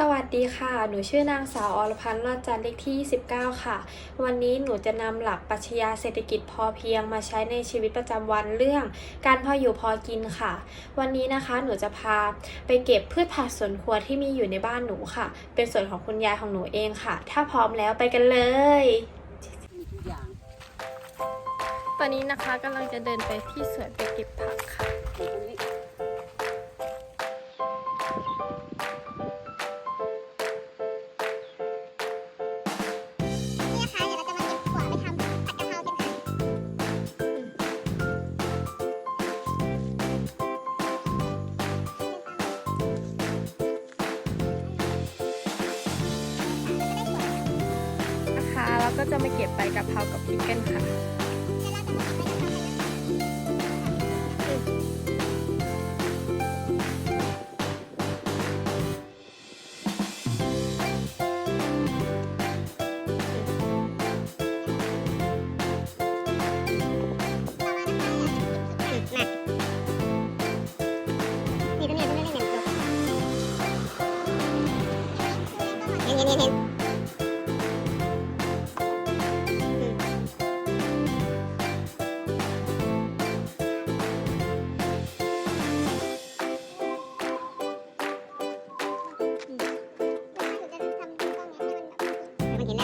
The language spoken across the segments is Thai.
สวัสดีค่ะ หนูชื่อนางสาวอรพันธ์รอดจันทร์เลขที่ 29 ค่ะ วันนี้หนูจะนำหลักปรัชญาเศรษฐกิจพอเพียงมาใช้ในชีวิตประจำวันเรื่อง การพออยู่พอกินค่ะ วันนี้นะคะหนูจะพาไปเก็บพืชผักสวนครัวที่มีอยู่ในบ้านหนูค่ะ เป็นส่วนของคุณยายของหนูเองค่ะ ถ้าพร้อมแล้วไปกันเลย ตอนนี้นะคะกำลังจะเดินไปที่สวนไปเก็บผักค่ะ ก็จะมาเก็บใบกะเพรากับพริกกันค่ะแล้วเราจะมาเก็ เห็น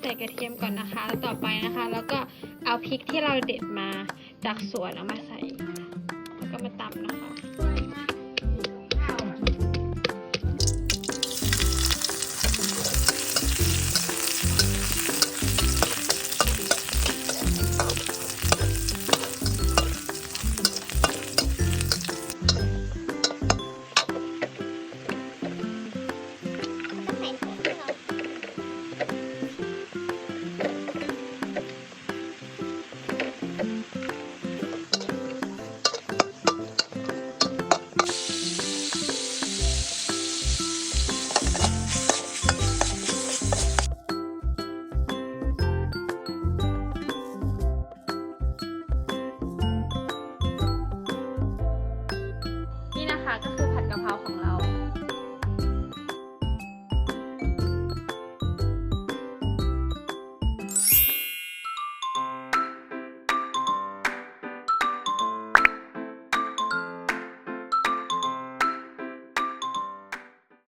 ใส่กระเทียมก่อนนะคะ แล้วต่อไปนะคะ แล้วก็เอาพริกที่เราเด็ดมาจากสวนเอามาใส่